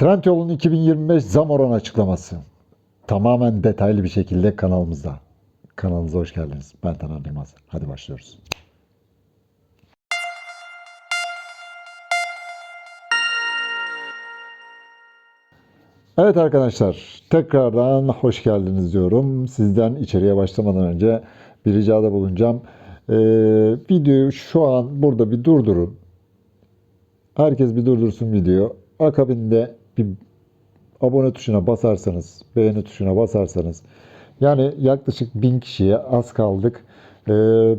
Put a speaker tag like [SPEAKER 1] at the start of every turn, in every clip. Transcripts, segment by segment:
[SPEAKER 1] Trendyol'un 2025 zam oranı açıklaması. Tamamen detaylı bir şekilde kanalımızda. Kanalımıza hoş geldiniz. Ben Taner Yılmaz. Hadi başlıyoruz. Evet arkadaşlar, tekrardan hoş geldiniz diyorum. Sizden içeriye başlamadan önce bir ricada bulunacağım. Ee, videoyu şu an burada bir durdurun. Herkes bir durdursun video. Akabinde bir abone tuşuna basarsanız, beğeni tuşuna basarsanız, yani yaklaşık bin kişiye az kaldık. Ee,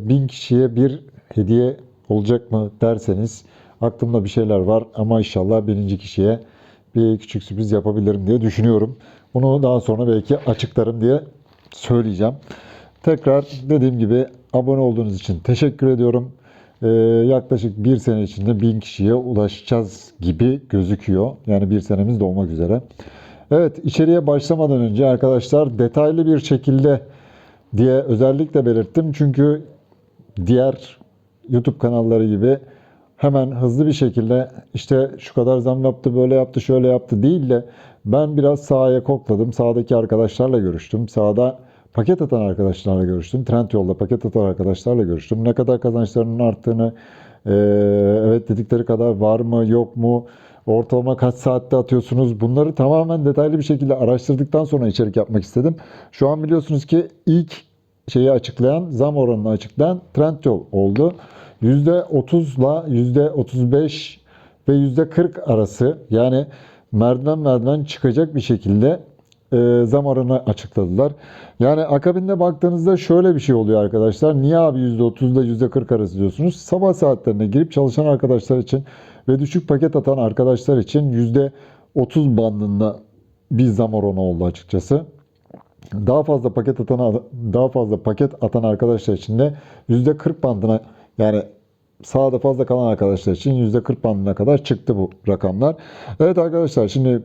[SPEAKER 1] bin kişiye bir hediye olacak mı derseniz aklımda bir şeyler var ama inşallah bininci kişiye bir küçük sürpriz yapabilirim diye düşünüyorum. Bunu daha sonra belki açıklarım diye söyleyeceğim. Tekrar dediğim gibi abone olduğunuz için teşekkür ediyorum. Ee, yaklaşık bir sene içinde bin kişiye ulaşacağız gibi gözüküyor. Yani bir senemiz de olmak üzere. Evet içeriye başlamadan önce arkadaşlar detaylı bir şekilde diye özellikle belirttim. Çünkü diğer YouTube kanalları gibi hemen hızlı bir şekilde işte şu kadar zam yaptı, böyle yaptı, şöyle yaptı değil de ben biraz sahaya kokladım. Sahadaki arkadaşlarla görüştüm. Sahada paket atan arkadaşlarla görüştüm. Trendyol'da paket atan arkadaşlarla görüştüm. Ne kadar kazançlarının arttığını, eee, evet dedikleri kadar var mı, yok mu, ortalama kaç saatte atıyorsunuz bunları tamamen detaylı bir şekilde araştırdıktan sonra içerik yapmak istedim. Şu an biliyorsunuz ki ilk şeyi açıklayan, zam oranını açıklayan Trendyol oldu. %30 ile %35 ve %40 arası yani merdiven merdiven çıkacak bir şekilde e, zam oranı açıkladılar. Yani akabinde baktığınızda şöyle bir şey oluyor arkadaşlar. Niye abi %30 ile %40 arası diyorsunuz? Sabah saatlerine girip çalışan arkadaşlar için ve düşük paket atan arkadaşlar için %30 bandında bir zam oranı oldu açıkçası daha fazla paket atan daha fazla paket atan arkadaşlar için de %40 bandına yani sağda fazla kalan arkadaşlar için %40 bandına kadar çıktı bu rakamlar. Evet arkadaşlar şimdi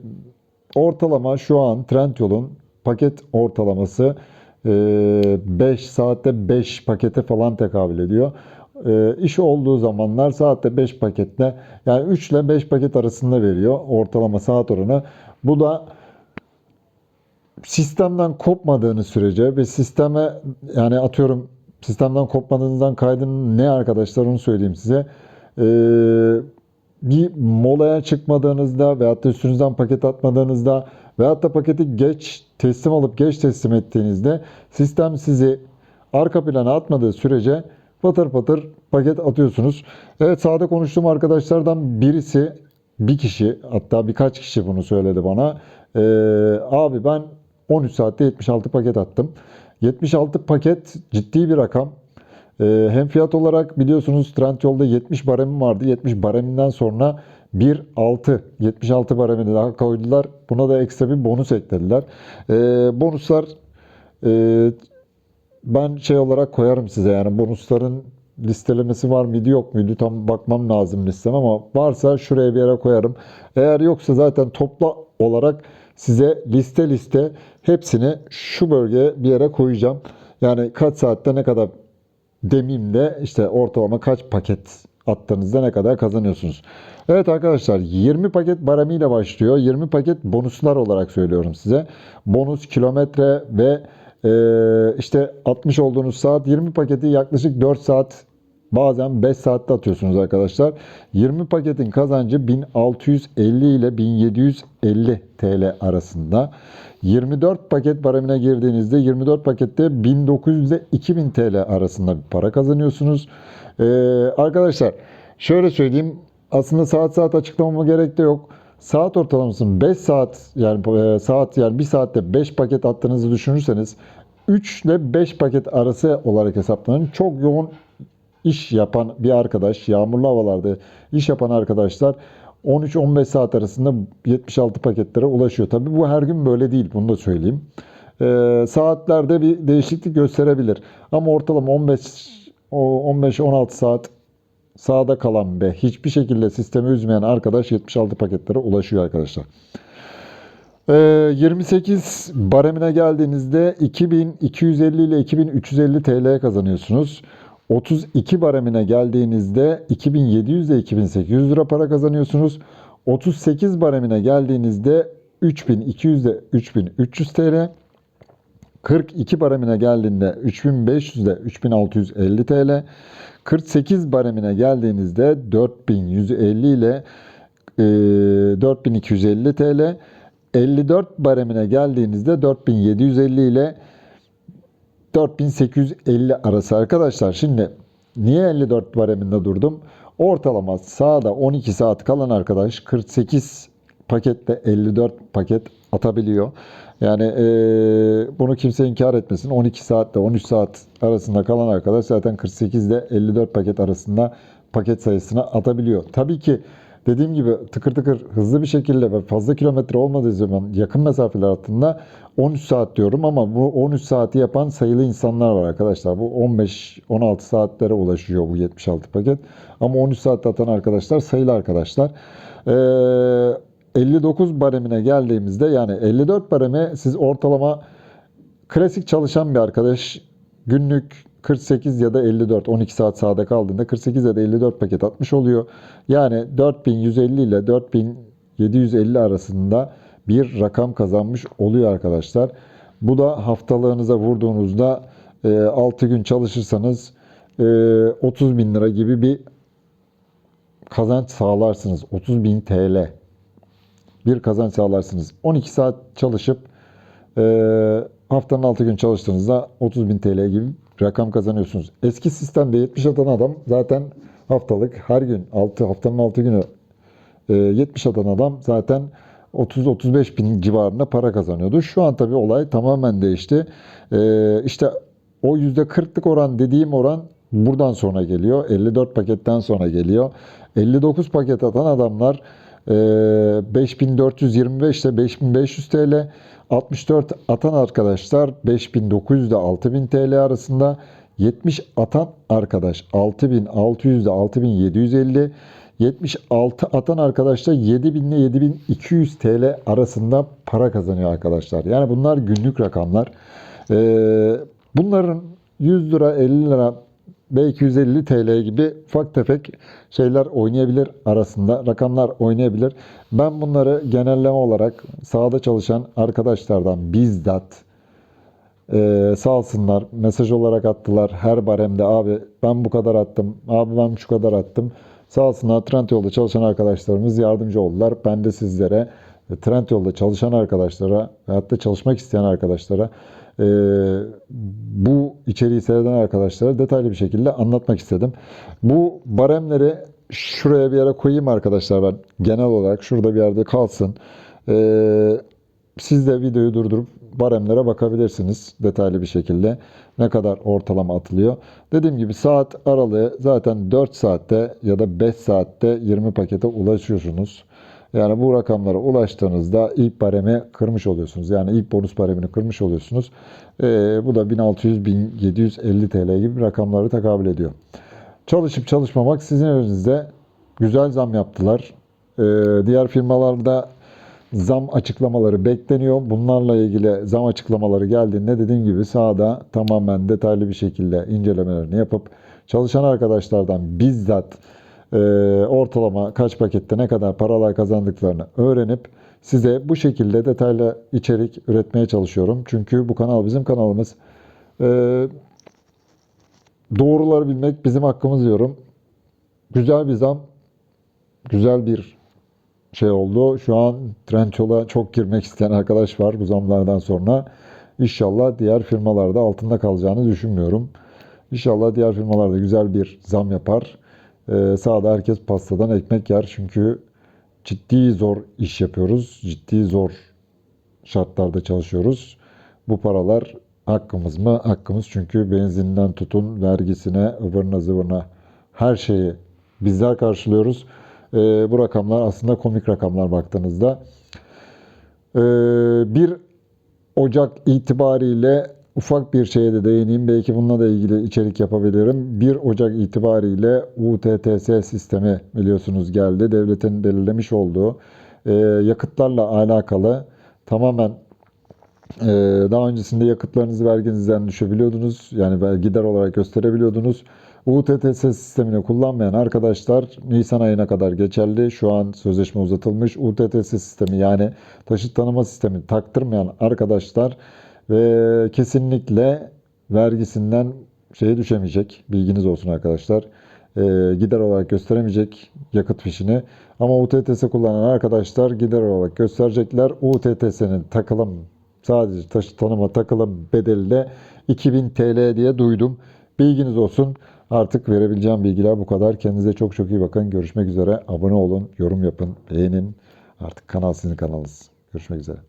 [SPEAKER 1] ortalama şu an Trendyol'un paket ortalaması 5 saatte 5 pakete falan tekabül ediyor. E, iş olduğu zamanlar saatte 5 paketle yani 3 ile 5 paket arasında veriyor ortalama saat oranı. Bu da sistemden kopmadığınız sürece ve sisteme yani atıyorum sistemden kopmadığınızdan kaydın ne arkadaşlar onu söyleyeyim size. Ee, bir molaya çıkmadığınızda veyahut da üstünüzden paket atmadığınızda veyahut da paketi geç teslim alıp geç teslim ettiğinizde sistem sizi arka plana atmadığı sürece patır patır paket atıyorsunuz. Evet sağda konuştuğum arkadaşlardan birisi bir kişi hatta birkaç kişi bunu söyledi bana. Ee, abi ben 13 saatte 76 paket attım. 76 paket ciddi bir rakam. Ee, hem fiyat olarak biliyorsunuz Trendyol'da 70 baremim vardı. 70 bareminden sonra 1.6 76 baremini daha koydular. Buna da ekstra bir bonus eklediler. Ee, bonuslar e, ben şey olarak koyarım size yani bonusların listelemesi var mıydı yok muydu tam bakmam lazım listem ama varsa şuraya bir yere koyarım. Eğer yoksa zaten topla olarak size liste liste hepsini şu bölgeye bir yere koyacağım. Yani kaç saatte ne kadar demeyeyim de işte ortalama kaç paket attığınızda ne kadar kazanıyorsunuz. Evet arkadaşlar 20 paket baremiyle başlıyor. 20 paket bonuslar olarak söylüyorum size. Bonus, kilometre ve işte 60 olduğunuz saat 20 paketi yaklaşık 4 saat bazen 5 saatte atıyorsunuz arkadaşlar. 20 paketin kazancı 1650 ile 1750 TL arasında. 24 paket baremine girdiğinizde 24 pakette 1900 ile 2000 TL arasında bir para kazanıyorsunuz. Ee, arkadaşlar şöyle söyleyeyim aslında saat saat açıklamama gerek de yok. Saat ortalamasının 5 saat yani e, saat yani 1 saatte 5 paket attığınızı düşünürseniz 3 ile 5 paket arası olarak hesaplanın. Çok yoğun iş yapan bir arkadaş, yağmurlu havalarda iş yapan arkadaşlar 13-15 saat arasında 76 paketlere ulaşıyor. Tabii bu her gün böyle değil, bunu da söyleyeyim. Ee, saatlerde bir değişiklik gösterebilir. Ama ortalama 15 15-16 saat sağda kalan ve hiçbir şekilde sistemi üzmeyen arkadaş 76 paketlere ulaşıyor arkadaşlar. 28 Ee, baremine geldiğinizde 2250 ile 2350 TL kazanıyorsunuz. 32 baremine geldiğinizde 2700 ile 2800 lira para kazanıyorsunuz. 38 baremine geldiğinizde 3200 ile 3300 TL. 42 baremine geldiğinde 3500 ile 3650 TL. 48 baremine geldiğinizde 4150 ile e, 4250 TL. 54 baremine geldiğinizde 4750 ile 4850 arası arkadaşlar. Şimdi niye 54 bareminde durdum? Ortalama sağda 12 saat kalan arkadaş 48 pakette 54 paket atabiliyor. Yani e, bunu kimse inkar etmesin. 12 saatte 13 saat arasında kalan arkadaş zaten 48 ile 54 paket arasında paket sayısını atabiliyor. Tabii ki dediğim gibi tıkır tıkır hızlı bir şekilde ve fazla kilometre olmadığı zaman yakın mesafeler hattında 13 saat diyorum ama bu 13 saati yapan sayılı insanlar var arkadaşlar. Bu 15-16 saatlere ulaşıyor bu 76 paket. Ama 13 saat atan arkadaşlar sayılı arkadaşlar. Ee, 59 baremine geldiğimizde yani 54 bareme siz ortalama klasik çalışan bir arkadaş günlük 48 ya da 54 12 saat sahada kaldığında 48 ya da 54 paket atmış oluyor. Yani 4150 ile 4750 arasında bir rakam kazanmış oluyor arkadaşlar. Bu da haftalığınıza vurduğunuzda 6 gün çalışırsanız 30 bin lira gibi bir kazanç sağlarsınız. 30 bin TL bir kazanç sağlarsınız. 12 saat çalışıp e, haftanın 6 gün çalıştığınızda 30 bin TL gibi rakam kazanıyorsunuz. Eski sistemde 70 atan adam zaten haftalık her gün 6 haftanın 6 günü e, 70 atan adam zaten 30-35 bin civarında para kazanıyordu. Şu an tabii olay tamamen değişti. E, işte o %40'lık oran dediğim oran buradan sonra geliyor. 54 paketten sonra geliyor. 59 paket atan adamlar 5425 ile 5500 TL, 64 atan arkadaşlar 5900 ile 6000 TL arasında, 70 atan arkadaş 6600 ile 6750, 76 atan arkadaşlar 7000 ile 7200 TL arasında para kazanıyor arkadaşlar. Yani bunlar günlük rakamlar. Bunların 100 lira 50 lira belki 150 TL gibi ufak tefek şeyler oynayabilir arasında. Rakamlar oynayabilir. Ben bunları genelleme olarak sahada çalışan arkadaşlardan bizzat e, sağ olsunlar mesaj olarak attılar. Her baremde abi ben bu kadar attım. Abi ben şu kadar attım. Sağ olsunlar Trendyol'da çalışan arkadaşlarımız yardımcı oldular. Ben de sizlere Trendyol'da çalışan arkadaşlara veyahut da çalışmak isteyen arkadaşlara e, bu içeriği seyreden arkadaşlara detaylı bir şekilde anlatmak istedim. Bu baremleri şuraya bir yere koyayım arkadaşlar ben genel olarak şurada bir yerde kalsın. E, siz de videoyu durdurup baremlere bakabilirsiniz detaylı bir şekilde. Ne kadar ortalama atılıyor. Dediğim gibi saat aralığı zaten 4 saatte ya da 5 saatte 20 pakete ulaşıyorsunuz. Yani bu rakamlara ulaştığınızda ilk baremi kırmış oluyorsunuz. Yani ilk bonus baremini kırmış oluyorsunuz. E, bu da 1600-1750 TL gibi rakamları tekabül ediyor. Çalışıp çalışmamak sizin elinizde. Güzel zam yaptılar. E, diğer firmalarda zam açıklamaları bekleniyor. Bunlarla ilgili zam açıklamaları geldiğinde dediğim gibi sahada tamamen detaylı bir şekilde incelemelerini yapıp çalışan arkadaşlardan bizzat e, ortalama kaç pakette ne kadar paralar kazandıklarını öğrenip size bu şekilde detaylı içerik üretmeye çalışıyorum. Çünkü bu kanal bizim kanalımız. E, doğruları bilmek bizim hakkımız diyorum. Güzel bir zam, güzel bir şey oldu. Şu an Trendyol'a çok girmek isteyen arkadaş var bu zamlardan sonra. İnşallah diğer firmalarda altında kalacağını düşünmüyorum. İnşallah diğer firmalarda güzel bir zam yapar. Sağda herkes pastadan ekmek yer. Çünkü ciddi zor iş yapıyoruz. Ciddi zor şartlarda çalışıyoruz. Bu paralar hakkımız mı? Hakkımız çünkü benzinden tutun vergisine, ıvırına zıvırına her şeyi bizler karşılıyoruz. Ee, bu rakamlar aslında komik rakamlar baktığınızda. Ee, 1 Ocak itibariyle ufak bir şeye de değineyim. Belki bununla da ilgili içerik yapabilirim. 1 Ocak itibariyle UTTS sistemi biliyorsunuz geldi. Devletin belirlemiş olduğu e, yakıtlarla alakalı tamamen e, daha öncesinde yakıtlarınızı verginizden düşebiliyordunuz. Yani gider olarak gösterebiliyordunuz. UTTS sistemini kullanmayan arkadaşlar Nisan ayına kadar geçerli. Şu an sözleşme uzatılmış. UTTS sistemi yani taşıt tanıma sistemi taktırmayan arkadaşlar ve kesinlikle vergisinden şeye düşemeyecek. Bilginiz olsun arkadaşlar. Ee, gider olarak gösteremeyecek yakıt fişini. Ama UTTS kullanan arkadaşlar gider olarak gösterecekler. UTTS'nin takılım sadece taşıt tanıma takılım bedeli de 2000 TL diye duydum. Bilginiz olsun. Artık verebileceğim bilgiler bu kadar. Kendinize çok çok iyi bakın. Görüşmek üzere. Abone olun, yorum yapın, beğenin. Artık kanal sizin kanalınız. Görüşmek üzere.